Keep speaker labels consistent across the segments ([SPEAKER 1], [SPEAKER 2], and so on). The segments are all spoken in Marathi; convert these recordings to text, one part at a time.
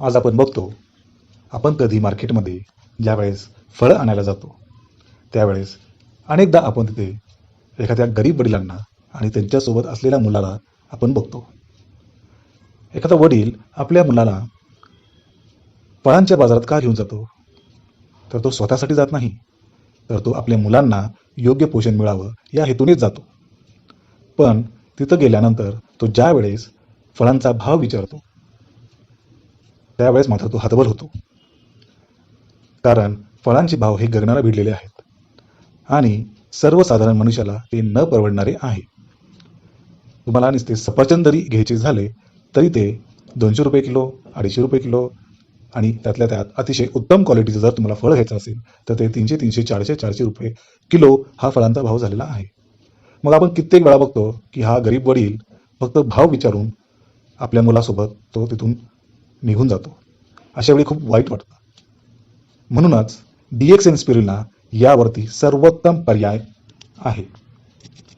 [SPEAKER 1] आज आपण बघतो आपण कधी मार्केटमध्ये ज्यावेळेस फळं आणायला जातो त्यावेळेस अनेकदा आपण तिथे एखाद्या गरीब वडिलांना आणि त्यांच्यासोबत असलेल्या मुलाला आपण बघतो. एखादा वडील आपल्या मुलाला फळांच्या बाजारात का घेऊन जातो? तर तो स्वतःसाठी जात नाही तर तो आपल्या मुलांना योग्य पोषण मिळावं या हेतूनेच जातो. पण तिथं गेल्यानंतर तो ज्या वेळेस फळांचा भाव विचारतो त्यावेळेस मात्र तो हतबल होतो. कारण फळांचे भाव हे गगनाला भिडलेले आहेत. आणि सर्वसाधारण मनुष्याला ते न परवडणारे आहे. तुम्हाला नुसते सफरचंद जरी घ्यायचे झाले तरी ते दोनशे रुपये किलो अडीचशे रुपये किलो आणि त्यातल्या त्यात अतिशय उत्तम क्वालिटीचं जर तुम्हाला फळ घ्यायचं असेल तर ते तीनशे तीनशे चारशे चारशे रुपये किलो हा फळांचा भाव झालेला आहे. मग आपण कित्येक वेळा बघतो की हा गरीब वडील फक्त भाव विचारून आपल्या मुलासोबत तो तिथून निघून जातो. अशा वेळी खूप वाईट वाटतं. म्हणूनच डी एक्स इन्स्पिरिलना यावरती सर्वोत्तम पर्याय आहे.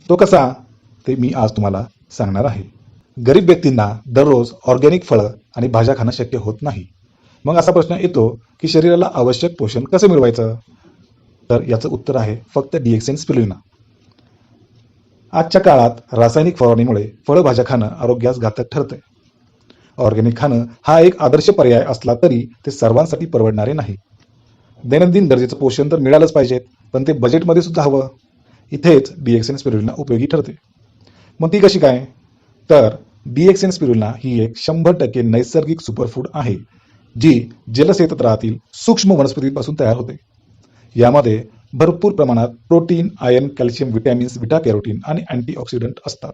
[SPEAKER 1] तो कसा ते मी आज तुम्हाला सांगणार आहे. गरीब व्यक्तींना दररोज ऑर्गॅनिक फळं आणि भाज्या खाणं शक्य होत नाही. मग असा प्रश्न येतो की शरीराला आवश्यक पोषण कसं मिळवायचं? तर याचं उत्तर आहे फक्त डिएक्सेन स्पिरुलिना आजच्या काळात रासायनिक फवारणीमुळे फळभाज्या खाणं आरोग्यास घातक ठरतंय. ऑर्गॅनिक खाणं हा एक आदर्श पर्याय असला तरी ते सर्वांसाठी परवडणारे नाही. दैनंदिन गरजेचं पोषण तर मिळालंच पाहिजेत पण ते बजेटमध्ये सुद्धा हवं. इथेच डिएक्सेन स्पिरुलिना उपयोगी ठरते. मग ती कशी काय? तर डिएक्सेन स्पिरुलिना ही एक शंभर टक्के नैसर्गिक सुपरफूड आहे जी जलसेतत्रातील सूक्ष्म वनस्पतीपासून तयार होते. यामध्ये भरपूर प्रमाणात protein iron calcium vitamins beta carotene आणि अँटीऑक्सिडंट असतात.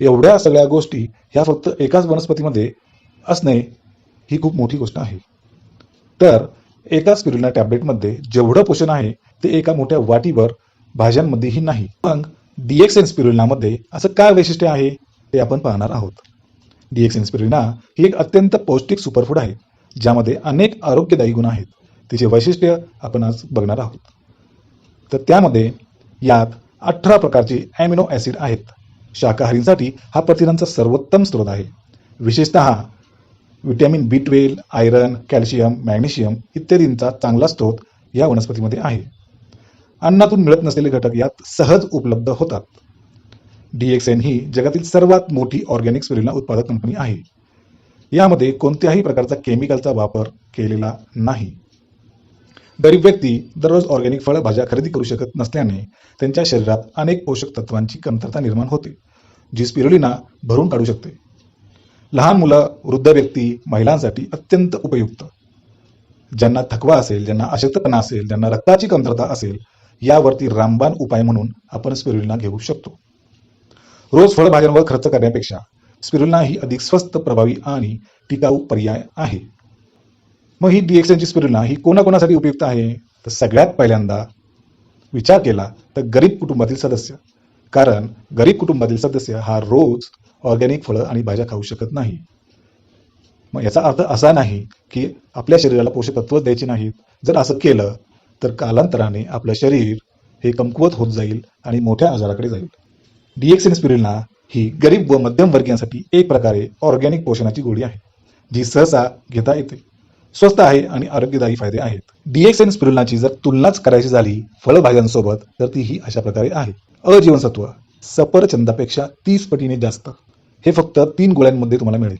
[SPEAKER 1] एवढ्या सगळ्या गोष्टी ह्या फक्त एकाच वनस्पतीमध्ये असणे ही खूप मोठी गोष्ट आहे. तर एका स्पिरुलिना टॅबलेटमध्ये जेवढं पोषण आहे ते एका मोठ्या वाटीवर भाज्यांमध्येही नाही. मग डिएक्सेन स्पिरुलिनामध्ये असं काय वैशिष्ट्य आहे ते आपण पाहणार आहोत. डिएक्सेन स्पिरुलिना ही एक अत्यंत पौष्टिक सुपरफूड आहे ज्यामध्ये अनेक आरोग्यदायी गुण आहेत. तिचे वैशिष्ट्य आपण आज बघणार आहोत. तर त्यामध्ये यात अठरा प्रकारचे ॲमिनो ॲसिड आहेत. शाकाहारींसाठी हा प्रथिनांचा सर्वोत्तम स्रोत आहे. विशेषतः vitamin B twelve iron calcium magnesium इत्यादींचा चांगला स्रोत या वनस्पतीमध्ये आहे. अन्नातून मिळत नसलेले घटक यात सहज उपलब्ध होतात. डीएक्सएन ही जगातील सर्वात मोठी ऑर्गॅनिक स्पिरुलिना उत्पादक कंपनी आहे. यामध्ये कोणत्याही प्रकारचा केमिकलचा वापर केलेला नाही. गरीब व्यक्ती दररोज ऑर्गॅनिक फळभाज्या खरेदी करू शकत नसल्याने त्यांच्या शरीरात अनेक पोषक तत्वांची कमतरता निर्माण होते जी स्पिरुलिना भरून काढू शकते. लहान मुलं वृद्ध व्यक्ती महिलांसाठी अत्यंत उपयुक्त. ज्यांना थकवा असेल ज्यांना अशक्तपणा असेल ज्यांना रक्ताची कमतरता असेल यावरती रामबाण उपाय म्हणून आपण स्पिरुलिना घेऊ शकतो. रोज फळभाज्यांवर खर्च करण्यापेक्षा स्पिरुलिना ही अधिक स्वस्त प्रभावी आणि टिकाऊ पर्याय आहे. मग ही डीएक्सएनची स्पिरुलिना ही कोणाकोणासाठी उपयुक्त आहे? तर सगळ्यात पहिल्यांदा विचार केला तर गरीब कुटुंबातील सदस्य. कारण गरीब कुटुंबातील सदस्य हा रोज ऑर्गॅनिक फळं आणि भाज्या खाऊ शकत नाही. मग याचा अर्थ असा नाही की आपल्या शरीराला पोषक तत्व द्यायची नाहीत. जर असं केलं तर कालांतराने आपलं शरीर हे कमकुवत होत जाईल आणि मोठ्या आजाराकडे जाईल. डीएक्सिन स्पिरिलना ही गरीब व मध्यमवर्गीयांसाठी एक प्रकारे ऑर्गॅनिक पोषणाची गोळी आहे जी सहसा घेता येते. स्वस्त आहे आणि आरोग्यदायी फायदे आहेत. डीएक्सएन स्पिरुलनाची जर तुलनाच करायची झाली फळभाज्यांसोबत तर ती ही अशा प्रकारे आहे. अजीवनसत्व सफरचंदापेक्षा तीस पटीने जास्त. हे फक्त तीन गोळ्यांमध्ये तुम्हाला मिळेल.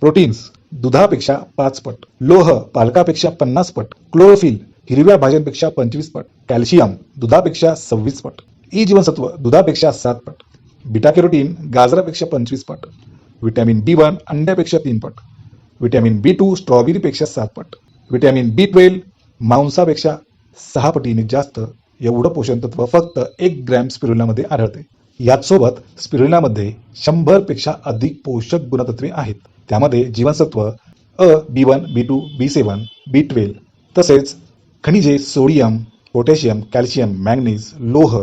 [SPEAKER 1] प्रोटीन्स दुधापेक्षा पाच पट. लोह पालकापेक्षा पन्नास पट. क्लोरोफिल हिरव्या भाज्यांपेक्षा पंचवीस पट. कॅल्शियम दुधापेक्षा सव्वीस पट. ई जीवनसत्व दुधापेक्षा सात पट. बिटा कॅरोटीन गाजरापेक्षा पंचवीस पट. व्हिटॅमिन बी वन अंड्यापेक्षा तीन पट. व्हिटॅमिन बी टू स्ट्रॉबेरीपेक्षा सात पट. व्हिटॅमिन बी ट्वेल्व मांसापेक्षा सहा पटीने जास्त. एवढं पोषण तत्व फक्त एक ग्रॅम स्पिरुलामध्ये आढळते. याचसोबत स्पिरुलिनामध्ये शंभरपेक्षा अधिक पोषक गुणतत्वे आहेत. त्यामध्ये जीवनसत्व अ B one B two B seven B twelve तसेच खनिजे सोडियम पोटॅशियम कॅल्शियम मॅग्नीज लोह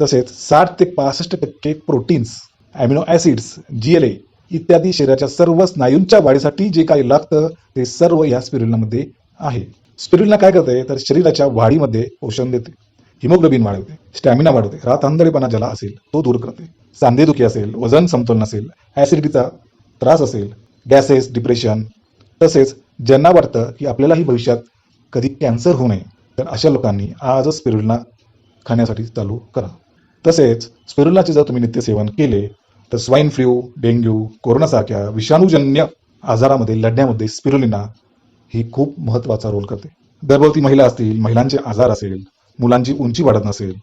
[SPEAKER 1] तसेच साठ ते पासष्ट टक्के proteins amino acids G L A इत्यादी शरीराच्या सर्व स्नायूंच्या वाढीसाठी जे काही लागतं ते सर्व या स्पिरुलिनामध्ये आहे. स्पिरुलिना काय करते तर शरीराच्या वाढीमध्ये पोषण देते. हिमोग्लोबिन वाढवते स्टॅमिना वाढवते रातआंधळेपणा ज्याला असेल तो दूर करते. सांधेदुखी असेल वजन समतोल नसेल ॲसिडिटीचा त्रास असेल गॅसेस डिप्रेशन तसेच ज्यांना वाटतं की आपल्यालाही भविष्यात कधी कॅन्सर होऊ नये तर अशा लोकांनी आजच स्पिरुलना खाण्यासाठी चालू करा. तसेच स्पिरुलनाचे जर तुम्ही नित्यसेवन केले तर स्वाईन फ्लू डेंग्यू कोरोनासारख्या विषाणूजन्य आजारामध्ये लढण्यामध्ये स्पिरुलिना ही खूप महत्त्वाचा रोल करते. गर्भवती महिला असतील महिलांचे आजार असेल मुलांची उंची वाढत नसेल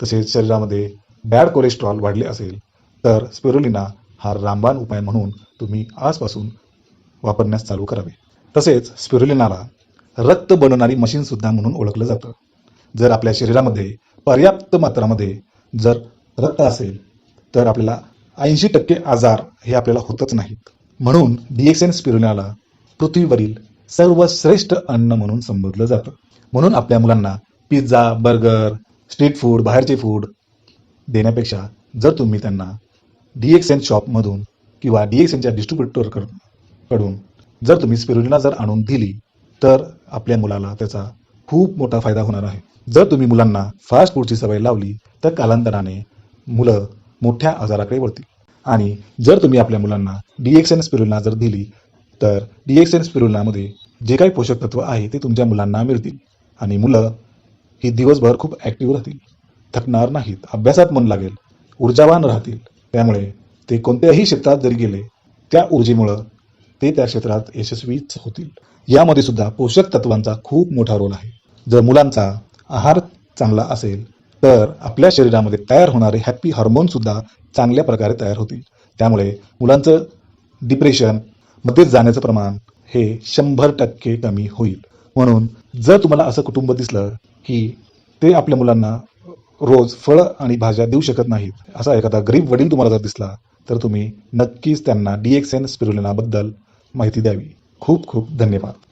[SPEAKER 1] तसेच शरीरामध्ये बॅड कोलेस्ट्रॉल वाढले असेल तर स्पेरोलिना हा रामबाण उपाय म्हणून तुम्ही आजपासून वापरण्यास चालू करावे. तसेच स्पिरुलिनाला रक्त बनवणारी मशीनसुद्धा म्हणून ओळखलं जातं. जर आपल्या शरीरामध्ये पर्याप्त मात्रामध्ये जर रक्त असेल तर आपल्याला ऐंशी टक्के आजार हे आपल्याला होतच नाहीत. म्हणून डी एस एन स्पिरुलिनाला पृथ्वीवरील सर्वश्रेष्ठ अन्न म्हणून संबोधलं जातं. म्हणून आपल्या मुलांना पिझ्झा बर्गर स्ट्रीट फूड बाहेरचे फूड देण्यापेक्षा जर तुम्ही त्यांना डी एक्स एन शॉपमधून किंवा डी एक्स एनच्या डिस्ट्रीब्युटरकडून कडून जर तुम्ही स्पिरुलिना जर आणून दिली तर आपल्या मुलाला त्याचा खूप मोठा फायदा होणार आहे. जर तुम्ही मुलांना फास्ट फूडची सवय लावली तर कालांतराने मुलं मोठ्या आजाराकडे वळतील. आणि जर तुम्ही आपल्या मुलांना डी एक्स एन स्पिरुलिना जर दिली तर डी एक्स एन स्पिरुलिनामध्ये जे काही पोषक तत्व आहे ते तुमच्या मुलांना मिळतील. आणि मुलं ही दिवसभर खूप ॲक्टिव्ह राहतील. थकणार नाहीत. अभ्यासात मन लागेल. ऊर्जावान राहतील. त्यामुळे ते कोणत्याही क्षेत्रात जरी गेले त्या ऊर्जेमुळं ते त्या क्षेत्रात यशस्वीच होतील. यामध्ये सुद्धा पोषक तत्वांचा खूप मोठा रोल आहे. जर मुलांचा आहार चांगला असेल तर आपल्या शरीरामध्ये तयार होणारे हॅपी हार्मोन सुद्धा चांगल्या प्रकारे तयार होतील. त्यामुळे मुलांचं डिप्रेशनमध्ये जाण्याचं प्रमाण हे शंभर टक्के कमी होईल. म्हणून जर तुम्हाला असं कुटुंब दिसलं की ते आपल्या मुलांना रोज फळं आणि भाज्या देऊ शकत नाहीत. असा एखादा गरीब वडील तुम्हाला जर दिसला तर तुम्ही नक्कीच त्यांना डी एक्स एन स्पिरुलिनाबद्दल माहिती द्यावी. खूप खूप धन्यवाद.